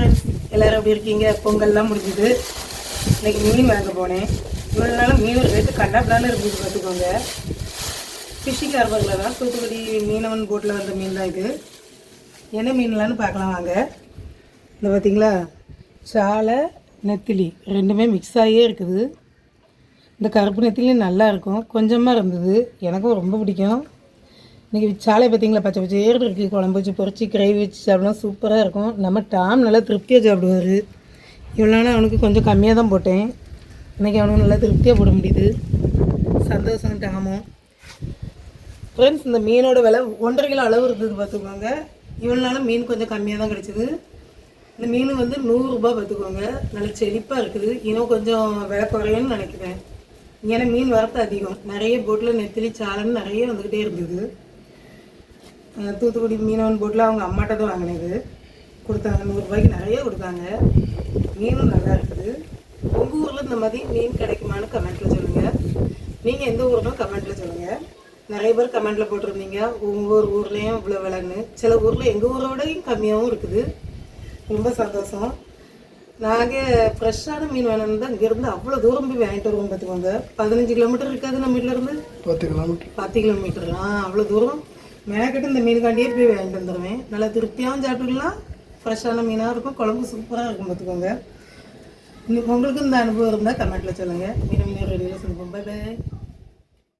Friends எல்லாரும் எப்படி இருக்கீங்க? பொங்கல்லாம் முடிஞ்சுது. இன்னைக்கு மீன் வாங்க போனேன். இவ்வளோ நாளும் மீன் ரேட்டு கண்டாப்பிலான்னு இருந்துச்சு பார்த்துக்கோங்க. ஃபிஷிங் ஹார்பரில் தான் தூத்துக்குடி மீனவன் போட்டில் வந்த மீன் தான் இது. என்ன மீன்லான்னு பார்க்கலாம் வாங்க. இந்த பார்த்தீங்களா சாலை நெத்திலி. ரெண்டுமே மிக்ஸ் ஆகியே இருக்குது. இந்த கருப்பு நெத்திலி நல்லாயிருக்கும் கொஞ்சமாக இருந்தது. எனக்கும் ரொம்ப பிடிக்கும். இன்றைக்கி சாலை பார்த்தீங்களா பச்சை பச்சை ஏறு இருக்குது குழம்பு வச்சு பொறிச்சு கிரேவி வச்சு சாப்பிடலாம். சூப்பராக இருக்கும். நம்ம டாம் நல்லா திருப்தியாக சாப்பிடுவார். இவ்வளோ நாள் அவனுக்கு கொஞ்சம் கம்மியாக தான் போட்டேன். இன்றைக்கி அவனுக்கு நல்லா திருப்தியாக போட முடியுது. சந்தோஷம் டாமும் ஃப்ரெண்ட்ஸ் இந்த மீனோட விலை ஒன்றரை கிலோ அளவு இருக்குது பார்த்துக்கோங்க இவ்வளோ நாளும் மீன் கொஞ்சம் கம்மியாக தான் கிடச்சிது. இந்த மீன் வந்து நூறுரூபா பார்த்துக்கோங்க நல்லா செழிப்பாக இருக்குது. இன்னும் கொஞ்சம் விலை குறையும்னு நினைக்கிறேன். ஏன்னா மீன் வரத்து அதிகம். நிறைய போட்டில் நெத்திலி சாலன்னு நிறைய வந்துக்கிட்டே இருந்தது. தூத்துக்குடி மீனவன் போட்டில் அவங்க அம்மாட்ட தான் வாங்கினது. கொடுத்தாங்க. நூறுரூபாய்க்கு நிறைய கொடுத்தாங்க. மீனும் நல்லா இருக்குது. உங்கள் ஊரில் இந்த மாதிரி மீன் கிடைக்குமான்னு கமெண்ட்டில் சொல்லுங்கள் நீங்கள் எந்த ஊர்னோ கமெண்ட்டில் சொல்லுங்கள் நிறைய பேர் கமெண்ட்டில் போட்டிருந்தீங்க. ஒவ்வொரு ஊர்லேயும் இவ்வளோ விலைன்னு. சில ஊரில் எங்கள் ஊரை விடையும் கம்மியாகவும் இருக்குது. ரொம்ப சந்தோஷம். நாங்கள் ஃப்ரெஷ்ஷான மீன் வேணும்னு தான். இங்கேருந்து அவ்வளோ தூரம் போய் வாங்கிட்டு வருவோம் பார்த்துக்கோங்க. பதினஞ்சு கிலோமீட்டர் இருக்காது நம்ம வீட்டிலேருந்து பத்து கிலோமீட்டர் பத்து கிலோமீட்டர்லாம் அவ்வளோ தூரம். மேலக்கட்டு இந்த மீனுக்காண்டியே போய் வாங்கிட்டு வந்துடுவேன் நல்லா திருப்தியாகவும் சாப்பிட்டுக்கலாம். ஃப்ரெஷ்ஷான மீனாக இருக்கும். குழம்பு சூப்பராக இருக்கும் பார்த்துக்கோங்க. இன்னும் உங்களுக்கு இந்த அனுபவம் இருந்தால் கமெண்ட்டில் சொல்லுங்கள் மீன் மீன் ரெடியில் சொல்லுவோம் பை பாய்